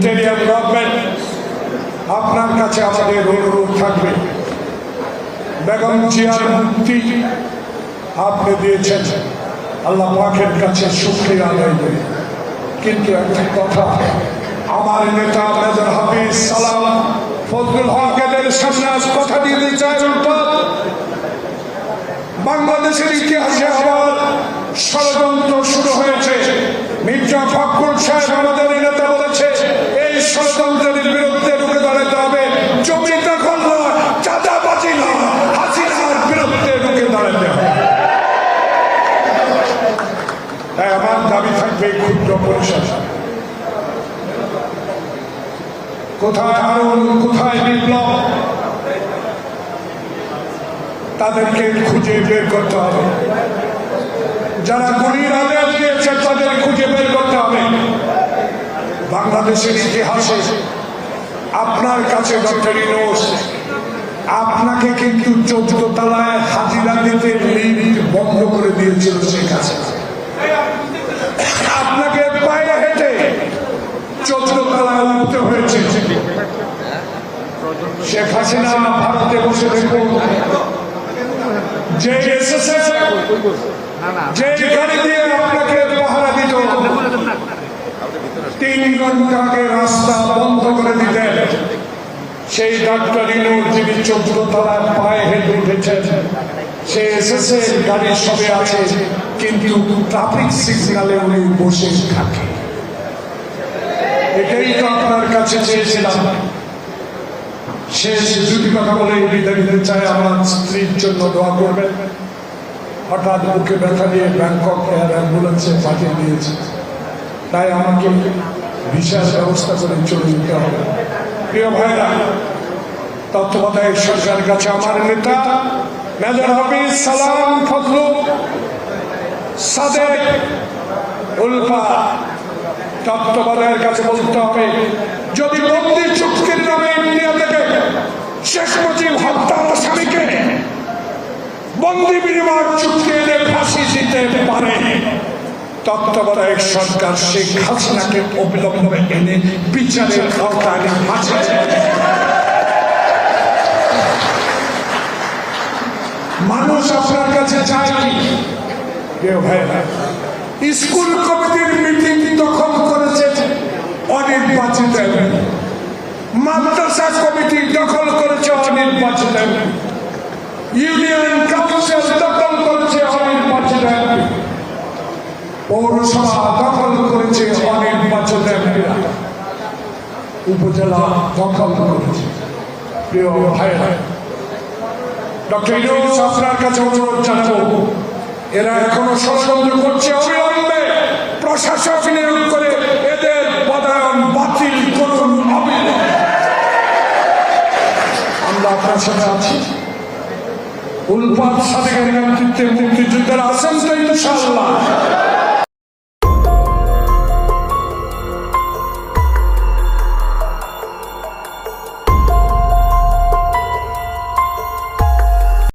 Interior government আপনার কাছে আমাদের অনুরোধ থাকবে। বেগম জিয়ার মুক্তি আপনি দিয়েছেন। আল্লাহ পাকের কাছে শুক্রিয়া আদায় কিন্তু একটা কথা, আমার নেতা মেজর হাফিজ সালাম ফজলুল হক এদের সামনে আজ কথা উল্পাত বাংলাদেশের ইতিহাসে আবার ষড়যন্ত্র শুরু হয়েছে। মির্জা ফখরুল সাহেব আমাদের তাই আমার দাবি থাকবে ক্ষুদ্র পরিষদ। কোথায় আরও কোথায় বিপ্লব, তাদেরকে খুঁজে বের করতে হবে। যারা গুলির আদেশ দিয়েছে, তাদের খুঁজে বের করতে হবে। বাংলাদেশের ইতিহাসে আপনার কাছে আপনাকে কিন্তু চোদ্দ তলায় হাজিরা দিতে বন্ধ করে দিয়েছিল শেখ হাসিনা। আপনাকে পায়ে হেঁটে চোদ্দ তলায় উঠতে হয়েছে শেখ হাসিনা ভারতে বসে দেখুন। যে যে দিয়ে আপনাকে পাহারা দিত, তিন ঘণ্টা আগে রাস্তা বন্ধ করে দিতেন। সেই ডাক্তার ইনুর যিনি চোদ্দ তলায় পায়ে হেঁটে উঠেছেন সে এসেছে গাড়ি সবে আছে, কিন্তু ট্রাফিক সিগনালে উনি বসে থাকে। এটাই তো আপনার কাছে চেয়েছিলাম। শেষ দুটি কথা বলে বিদায় নিতে চাই। আমার স্ত্রীর জন্য দোয়া করবেন। হঠাৎ বুকে ব্যথা নিয়ে ব্যাংকক এয়ার অ্যাম্বুলেন্সে পাঠিয়ে দিয়েছে। তাই আমাকে বিশেষ ব্যবস্থা করে চলে যেতে হবে। প্রিয় ভাইরা তত্ত্বাবধায়ক সরকারের কাছে আমার নেতা। মেজর হাফিজ সালাম ফজলু সাদেক উল্ফা তত্ত্বাবধায়কের কাছে বলতে হবে, যদি বন্দি চুক্তির নামে ইন্ডিয়া থেকে শেখ মুজিব হত্যার আসামিকে বন্দি বিনিময় চুক্তি এনে ফাঁসি দিতে পারে তত্ত্বাবধায়ক সরকার শেখ হাসিনাকে অবিলম্বে এনে বিচারের আওতায় ফাঁসি মানুষ আপনার কাছে চায় স্কুল কমিটির মিটিং দখল করেছে অনির্বাচিত মাদ্রাসা কমিটি দখল করেছে অনির্বাচিত ইউনিয়ন কাউন্সিল দখল করেছে অনির্বাচিত পৌরসভা দখল করেছে অনির্বাচিত উপজেলা দখল করেছে। প্রিয় ভাই। ডক্টর ইউনুস আপনার কাছে অনুরোধ জানাব। এরা এখনও ষড়যন্ত্র করছে অবিলম্বে। প্রশাসক নিয়োগ করে এদের পদায়ন বাতিল করুন অবিলম্বে। আমরা আপনার সাথে আছি। উল্পাদ সাদেকের